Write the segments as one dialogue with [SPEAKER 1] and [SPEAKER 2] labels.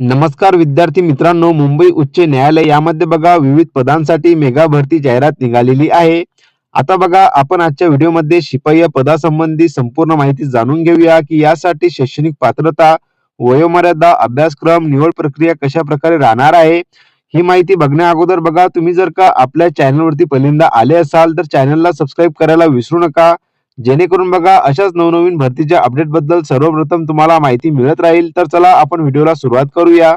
[SPEAKER 1] नमस्कार विद्यार्थी मित्रांनो मुंबई उच्च न्यायालय यामध्ये बघा विविध पदांसाठी मेगा भरती जाहिरात निघालेली आहे. आता बघा आपण आजच्या व्हिडिओमध्ये शिपाई या पदासंबंधी संपूर्ण माहिती जाणून घेऊया की यासाठी शैक्षणिक पात्रता वयोमर्यादा अभ्यासक्रम निवड प्रक्रिया कशा प्रकारे राहणार आहे ही माहिती बघण्या अगोदर बघा. तुम्ही जर का आपल्या चॅनलवरती पहिल्यांदा आले असाल तर चॅनलला सबस्क्राईब करायला विसरू नका. जेणेकरून बघा अशाच नवनवीन भरतीच्या अपडेटबद्दल सर्वप्रथम तुम्हाला माहिती मिळत राहील. तर चला आपण व्हिडिओला सुरुवात करूया.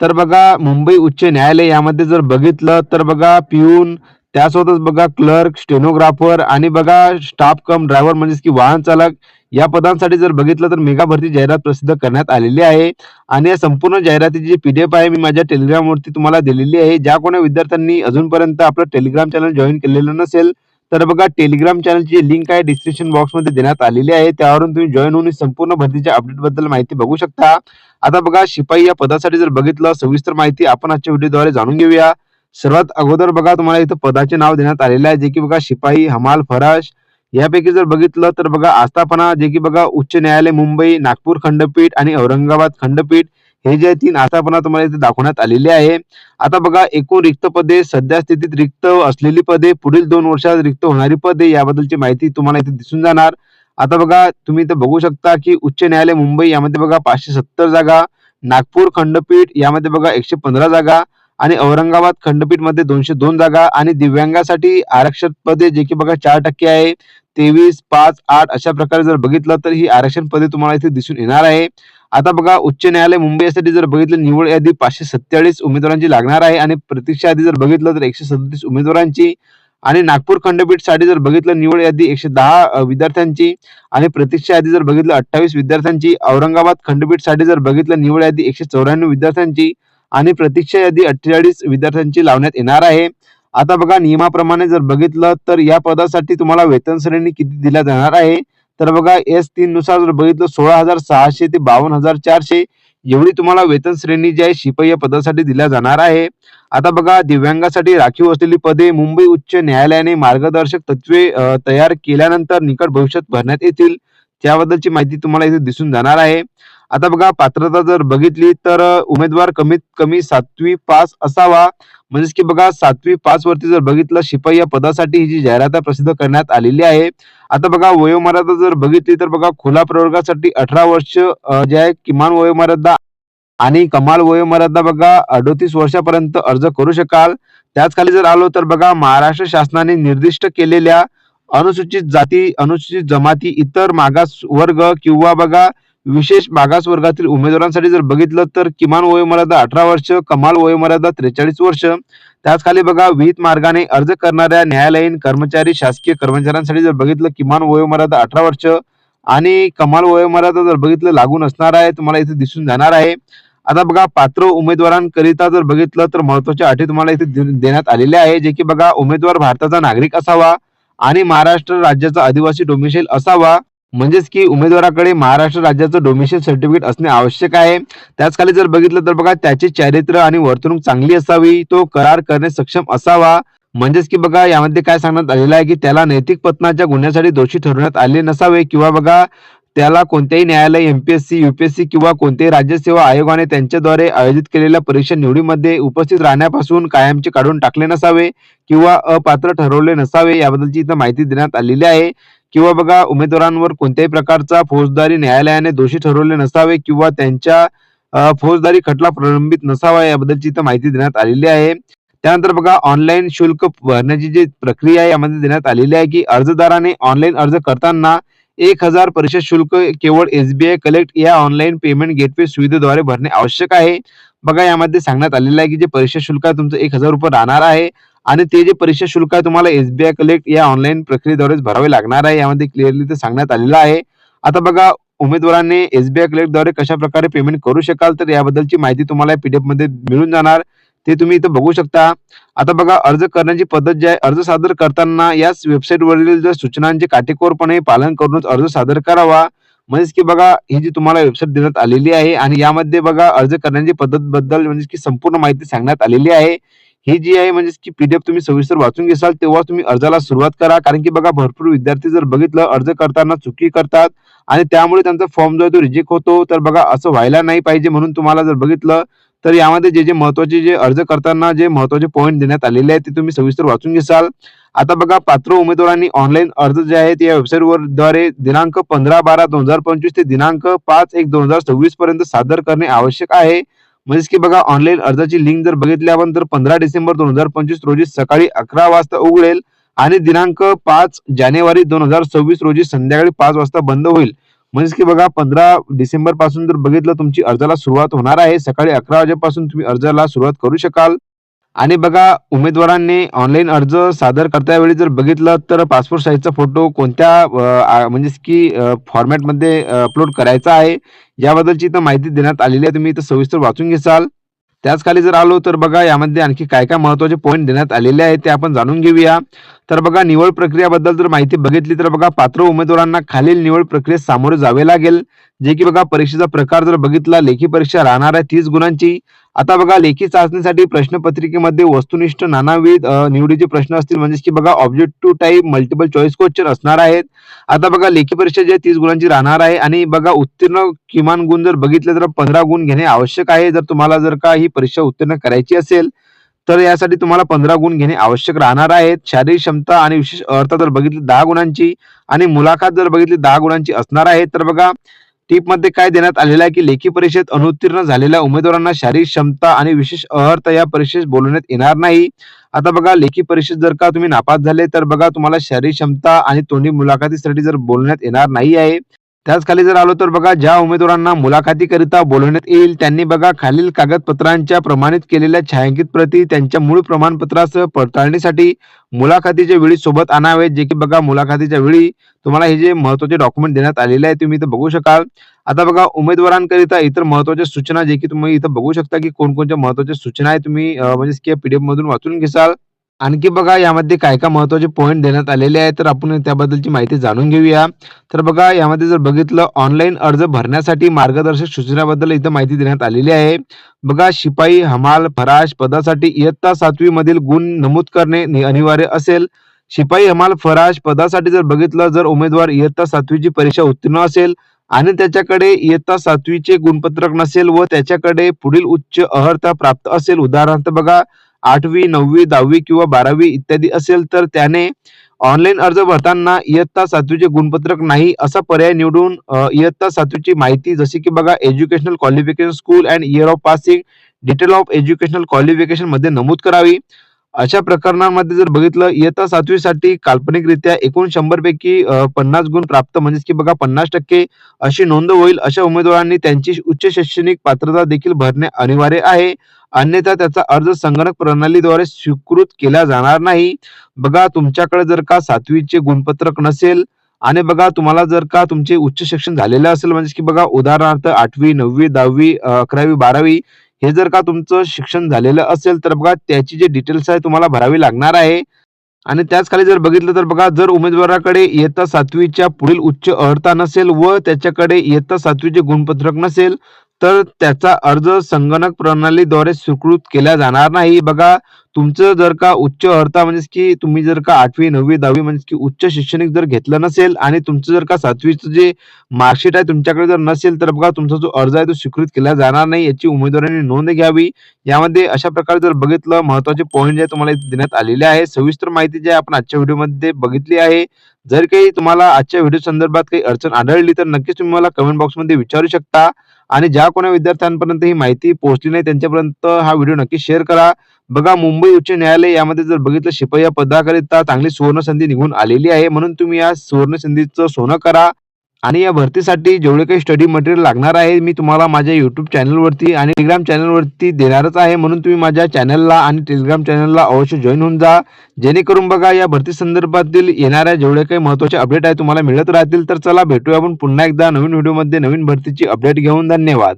[SPEAKER 1] तर बघा मुंबई उच्च न्यायालय यामध्ये जर बघितलं तर बघा पिऊन त्यासोबतच बघा क्लर्क स्टेनोग्राफर आणि बघा स्टाफ कम ड्रायव्हर म्हणजेच की वाहन चालक या पदांसाठी जर बघितलं तर मेगा भरती जाहिरात प्रसिद्ध करण्यात आलेली आहे. आणि या संपूर्ण जाहिरातीची जी पीडीएफ आहे मी माझ्या टेलिग्रामवरती तुम्हाला दिलेली आहे. ज्या कोणा विद्यार्थ्यांनी अजूनपर्यंत आपलं टेलिग्राम चॅनल जॉईन केलेलं नसेल तर बघा टेलिग्राम चॅनलची लिंक आहे डिस्क्रिप्शन बॉक्समध्ये देण्यात आलेली आहे. त्यावरून तुम्ही जॉईन होऊन संपूर्ण भरतीच्या अपडेटबद्दल माहिती बघू शकता. आता बघा शिपाई या पदासाठी जर बघितलं सविस्तर माहिती आपण आजच्या व्हिडिओद्वारे जाणून घेऊया. सर्वात अगोदर बघा तुम्हाला इथं पदाचे नाव देण्यात आलेले आहे जे की बघा शिपाई हमाल फराश यापैकी जर बघितलं तर बघा आस्थापना जे की बघा उच्च न्यायालय मुंबई नागपूर खंडपीठ आणि औरंगाबाद खंडपीठ. हे जे तीन आस्थापना तुम्हाला इथे दाखवण्यात आलेली आहे. आता बघा एकूण रिक्त पदे सध्या स्थितीत रिक्त असलेली पदे पुढील दोन वर्षात रिक्त होणारी पदे याबद्दलची माहिती तुम्हाला इथे दिसून जाणार. आता बघा तुम्ही इथे बघू शकता की उच्च न्यायालय मुंबई यामध्ये बघा पाचशे सत्तर जागा नागपूर खंडपीठ यामध्ये बघा एकशे पंधरा जागा आणि औरंगाबाद खंडपीठमध्ये दोनशे दोन जागा आणि दिव्यांगासाठी आरक्षण पदे जे की बघा चार टक्के आहे. तेवीस पाच आठ अशा प्रकारे जर बघितलं तर ही आरक्षण पदे तुम्हाला इथे दिसून येणार आहे. आता बघा उच्च न्यायालय मुंबईसाठी जर बघितलं निवड यादी पाचशे सत्तेचाळीस उमेदवारांची लागणार आहे आणि प्रतीक्षा यादी जर बघितलं तर एकशे सदतीस उमेदवारांची आणि नागपूर खंडपीठसाठी जर बघितलं निवड यादी एकशे दहा विद्यार्थ्यांची आणि प्रतीक्षा यादी जर बघितलं अठ्ठावीस विद्यार्थ्यांची औरंगाबाद खंडपीठसाठी जर बघितलं निवड यादी एकशे चौऱ्याण्णव विद्यार्थ्यांची आणि प्रतीक्षा यादी अठ्ठेचाळीस विद्यार्थ्यांची लावण्यात येणार आहे. आता बघा नियमाप्रमाणे जर बघितलं तर या पदासाठी तुम्हाला वेतन श्रेणी किती दिल्या जाणार आहे? तर बघा एस तीन नुसार जर बघितलं सोळा हजार सहाशे ते बावन्न हजार चारशे एवढी तुम्हाला वेतन श्रेणी जी आहे शिपाई या पदासाठी दिल्या जाणार आहे. आता बघा दिव्यांगासाठी राखीव असलेली पदे मुंबई उच्च न्यायालयाने मार्गदर्शक तत्वे तयार केल्यानंतर निकट भविष्यात भरण्यात येतील. त्याबद्दलची माहिती तुम्हाला इथे दिसून जाणार आहे. आता बघा पात्रता जर बघितली तर उमेदवार कमीत कमी सातवी पास असावा. म्हणजेच की बघा सातवी पास वरती जर बघितलं शिपाई या पदासाठी ही जी जाहिरात प्रसिद्ध करण्यात आलेली आहे. आता बघा वयोमर्यादा जर बघितली तर बघा खुला प्रवर्गासाठी अठरा वर्ष जे आहे किमान वयोमर्यादा आणि कमाल वयोमर्यादा बघा अडोतीस वर्षापर्यंत अर्ज करू शकाल. त्याच खाली जर आलो तर बघा महाराष्ट्र शासनाने निर्दिष्ट केलेल्या अनुसूचित जाती अनुसूचित जमाती इतर मागास वर्ग किंवा बघा विशेष मागास वर्गातील उमेदवारांसाठी जर बघितलं तर किमान वयोमर्यादा अठरा वर्ष कमाल वयोमर्यादा त्रेचाळीस वर्ष. त्याच खाली बघा विहित मार्गाने अर्ज करणाऱ्या न्यायालयीन कर्मचारी शासकीय कर्मचाऱ्यांसाठी जर बघितलं किमान वयोमर्यादा अठरा वर्ष आणि कमाल वयोमर्यादा जर बघितलं लागून असणार आहे तुम्हाला इथे दिसून जाणार आहे. आता बघा पात्र उमेदवारांकरिता जर बघितलं तर महत्त्वाच्या अटी तुम्हाला इथे दे- देण्यात आलेल्या आहे जे की बघा उमेदवार भारताचा नागरिक असावा आणि महाराष्ट्र राज्याचा आदिवासी डोमिशेल असावा. म्हणजेच की उमेदवाराकडे महाराष्ट्र राज्याचं डोमिशन सर्टिफिकेट असणे आवश्यक आहे. त्याच खाली जर बघितलं तर बघा त्याचे चारित्र्य आणि वर्तणूक चांगली असावी तो करार करणे सक्षम असावा. म्हणजेच की बघा यामध्ये काय सांगण्यात आलेलं आहे की त्याला नैतिक पतनाच्या गुन्ह्यासाठी दोषी ठरवण्यात आले नसावे किंवा बघा त्याला कोणत्याही न्यायालय एमपीएससी युपीएससी किंवा कोणत्याही राज्य सेवा आयोगाने त्यांच्याद्वारे आयोजित केलेल्या परीक्षा निवडीमध्ये उपस्थित राहण्यापासून कायमचे काढून टाकले नसावे किंवा अपात्र ठरवले नसावे याबद्दलची इथं माहिती देण्यात आलेली आहे. किंवा बघा उमेदवारांवर कोणत्याही प्रकारचा फौजदारी न्यायालयाने दोषी ठरवले नसावे किंवा त्यांच्या फौजदारी खटला प्रलंबित नसावा याबद्दलची इथं माहिती देण्यात आलेली आहे. त्यानंतर बघा ऑनलाईन शुल्क भरण्याची जी प्रक्रिया आहे यामध्ये देण्यात आलेली आहे की अर्जदाराने ऑनलाईन अर्ज करताना एक हजार परिषद शुल्क केवळ एसबीआय कलेक्ट या ऑनलाईन पेमेंट गेटवे सुविधेद्वारे भरणे आवश्यक आहे. बघा यामध्ये सांगण्यात आलेलं आहे की जे परीक्षा शुल्क आहे तुमचं एक हजार रुपये राहणार आहे. आणि ते जे परीक्षा शुल्क आहे तुम्हाला एसबीआय कलेक्ट या ऑनलाईन प्रक्रियेद्वारेच भरावे लागणार आहे. यामध्ये क्लिअरली ते सांगण्यात आलेलं आहे. आता बघा उमेदवारांनी एसबीआय कलेक्टद्वारे कशा प्रकारे पेमेंट करू शकाल तर याबद्दलची माहिती तुम्हाला पीडीएफमध्ये मिळून जाणार. ते तुम्ही इथं बघू शकता. आता बघा अर्ज करण्याची पद्धत जी आहे अर्ज सादर करताना याच वेबसाईट वरील जर सूचनांचे काटेकोरपणे पालन करूनच अर्ज सादर करावा. म्हणजेच की बघा ही जी तुम्हाला वेबसाईट देण्यात आलेली आहे आणि यामध्ये बघा अर्ज करण्याची पद्धत बद्दल म्हणजे की संपूर्ण माहिती सांगण्यात आलेली आहे. ही जी आहे म्हणजे की पीडीएफ तुम्ही सविस्तर वाचून घेसाल तेव्हा तुम्ही अर्जाला सुरुवात करा. कारण की बघा भरपूर विद्यार्थी जर बघितलं अर्ज करताना चुकी करतात आणि त्यामुळे त्यांचा फॉर्म जो आहे तो रिजेक्ट होतो. तर बघा असं व्हायला नाही पाहिजे म्हणून तुम्हाला जर बघितलं तर यामध्ये जे जे महत्त्वाचे जे अर्ज करताना जे महत्त्वाचे पॉईंट देण्यात आलेले आहेत ते तुम्ही सविस्तर वाचून घेसाल. आता बघा पात्र उमेदवारांनी ऑनलाईन अर्ज जे आहेत या वेबसाईटवर द्वारे दिनांक पंधरा बारा दोन हजार पंचवीस ते दिनांक पाच एक दोन हजार सव्वीस पर्यंत सादर करणे आवश्यक आहे. म्हणजेच की बघा ऑनलाईन अर्जाची लिंक जर बघितली आपण तर पंधरा डिसेंबर दोन हजार पंचवीस रोजी सकाळी अकरा वाजता उघडेल आणि दिनांक पाच जानेवारी दोन हजार सव्वीस रोजी संध्याकाळी पाच वाजता बंद होईल. म्हणजेच की बघा पंधरा डिसेंबरपासून जर बघितलं तुमची अर्जाला सुरुवात होणार आहे. सकाळी अकरा वाजेपासून तुम्ही अर्जाला सुरुवात करू शकाल. आणि बघा उमेदवारांनी ऑनलाईन अर्ज सादर करतावेळी जर बघितलं तर पासपोर्ट साईजचा फोटो कोणत्या म्हणजे की फॉर्मॅटमध्ये अपलोड करायचा आहे याबद्दलची इथं माहिती देण्यात आलेली आहे. तुम्ही इथं सविस्तर वाचून घेसाल. त्याच खाली जर आलो तर बघा यामध्ये आणखी काय काय महत्त्वाचे पॉईंट देण्यात आलेले आहेत ते आपण जाणून घेऊया. तर बघा निवड प्रक्रियाबद्दल जर माहिती बघितली तर बघा पात्र उमेदवारांना खालील निवड प्रक्रियेत सामोरे जावे लागेल. जे की बघा परीक्षेचा प्रकार जर बघितला लेखी परीक्षा राहणार आहे तीस गुणांची. आता बघा लेखी चाचणीसाठी प्रश्नपत्रिकेमध्ये वस्तुनिष्ठ नानाविध निवडीचे प्रश्न असतील. म्हणजे की बघा objective type multiple choice question असणार आहेत. आता बघा लेखी परीक्षा जी तीस गुणांची राहणार आहे आणि बघा उत्तीर्ण किमान गुण जर बघितले तर पंधरा गुण घेणे आवश्यक आहे. जर तुम्हाला जर का ही परीक्षा उत्तीर्ण करायची असेल तर यासाठी तुम्हाला पंधरा गुण घेणे आवश्यक राहणार आहेत. शारीरिक क्षमता आणि विशेष अर्थ जर बघितली दहा गुणांची आणि मुलाखत जर बघितली दहा गुणांची असणार आहे तर बघा टीपमध्ये काय देण्यात आलेलं आहे की लेखी परीक्षेत अनुत्तीर्ण झालेल्या उमेदवारांना शारीरिक क्षमता आणि विशेष अर्थ या परीक्षेत बोलवण्यात येणार नाही. आता बघा लेखी परीक्षेत जर का तुम्ही नापास झाले तर बघा तुम्हाला शारीरिक क्षमता आणि तोंडी मुलाखतीसाठी जर बोलण्यात येणार नाही आहे त्याच खाली जर आलो तर बघा ज्या उमेदवारांना मुलाखतीकरिता बोलवण्यात येईल त्यांनी बघा खालील कागदपत्रांच्या प्रमाणित केलेल्या छायांकित प्रती त्यांच्या मूळ प्रमाणपत्रासह पडताळणीसाठी मुलाखतीच्या वेळी सोबत आणावे जे की बघा मुलाखतीच्या वेळी तुम्हाला हे जे महत्त्वाचे डॉक्युमेंट देण्यात आलेले आहे तुम्ही इथं बघू शकाल. आता बघा उमेदवारांकरिता इतर महत्त्वाच्या सूचना जे की तुम्ही इथं बघू शकता की कोणकोणत्या महत्त्वाच्या सूचना आहे तुम्ही म्हणजे पीडीएफ मधून वाचून घेसाल आणखी बघा यामध्ये काय काय महत्त्वाचे पॉईंट देण्यात आलेले आहेत तर आपण त्याबद्दलची माहिती जाणून घेऊया. तर बघा यामध्ये जर बघितलं ऑनलाईन अर्ज भरण्यासाठी मार्गदर्शक सूचनाबद्दल इथं माहिती देण्यात आलेली आहे. बघा शिपाई हमाल फराश पदासाठी इयत्ता सातवी मधील गुण नमूद करणे अनिवार्य असेल. शिपाई हमाल फराश पदासाठी जर बघितलं जर उमेदवार इयत्ता सातवीची परीक्षा उत्तीर्ण असेल आणि त्याच्याकडे इयत्ता सातवीचे गुणपत्रक नसेल व त्याच्याकडे पुढील उच्च अहर्ता प्राप्त असेल उदाहरणार्थ बघा आठवी नववी दहावी किंवा बारावी इत्यादी असेल तर त्याने ऑनलाईन अर्ज भरताना इयत्ता सातवीचे गुणपत्रक नाही असा पर्याय निवडून इयत्ता सातवीची माहिती जशी की बघा educational qualification school and year of passing detail of educational क्वालिफिकेशनमध्ये नमूद करावी. अशा प्रकरणांमध्ये जर बघितलं इयत्ता सातवीसाठी काल्पनिकरित्या एकूण शंभर पैकी पन्नास गुण प्राप्त म्हणजेच की बघा पन्नास टक्के अशी नोंद होईल अशा उमेदवारांनी त्यांची उच्च शैक्षणिक पात्रता देखील भरणे अनिवार्य आहे. अन्यथा त्याचा अर्ज संगणक प्रणालीद्वारे स्वीकृत केला जाणार नाही. बघा तुमच्याकडे जर का सातवीचे गुणपत्रक नसेल आणि बघा तुम्हाला जर का तुमचे उच्च शिक्षण झालेलं असेल म्हणजे की बघा उदाहरणार्थ आठवी नववी दहावी अकरावी बारावी हे जर का तुमचं शिक्षण झालेलं असेल तर बघा त्याची जे डिटेल्स आहे तुम्हाला भरावी लागणार आहे. आणि त्याच खाली जर बघितलं तर बघा जर उमेदवाराकडे इयत्ता सातवीच्या पुढील उच्च अर्हता नसेल व त्याच्याकडे इयत्ता सातवीचे गुणपत्रक नसेल तर त्याचा अर्ज संगणक प्रणालीद्वारे स्वीकृत केला जाणार नाही. बघा तुमचं जर का उच्च अर्था म्हणजे की तुम्ही जर का आठवी नववी दहावी म्हणजे की उच्च शैक्षणिक जर घेतलं नसेल आणि तुमचं जर का सातवीचं जे मार्कशीट आहे तुमच्याकडे जर नसेल तर बघा तुमचा जो अर्ज आहे तो स्वीकृत केला जाणार नाही याची उमेदवारांनी नोंद घ्यावी. यामध्ये अशा प्रकारे जर बघितलं महत्त्वाचे पॉईंट जे तुम्हाला देण्यात आलेले आहे सविस्तर माहिती जी आपण आजच्या व्हिडिओमध्ये बघितली आहे. जर काही तुम्हाला आजच्या व्हिडिओ संदर्भात काही अडचण आढळली तर नक्कीच तुम्ही मला कमेंट बॉक्समध्ये विचारू शकता. आणि ज्या कोणा विद्यार्थ्यांपर्यंत ही माहिती पोहोचली नाही त्यांच्यापर्यंत हा व्हिडिओ नक्की शेअर करा. बघा मुंबई उच्च न्यायालय यामध्ये जर बघितलं शिपाई या पदाकरिता चांगली सुवर्ण संधी निघून आलेली आहे. म्हणून तुम्ही या सुवर्ण संधीचं सोनं करा आणि या भरतीसाठी जेवढे काही स्टडी मटेरियल लागणार आहे मी तुम्हाला माझ्या युट्यूब चॅनलवरती आणि टेलिग्राम चॅनलवरती देणारच आहे. म्हणून तुम्ही माझ्या चॅनलला आणि टेलिग्राम चॅनलला अवश्य जॉईन होऊन जा. जेणेकरून बघा या भरती संदर्भातील येणाऱ्या जेवढे काही महत्त्वाचे अपडेट आहे तुम्हाला मिळत राहतील. तर चला भेटूया आपण पुन्हा एकदा नवीन व्हिडिओमध्ये नवीन भरतीची अपडेट घेऊन. धन्यवाद.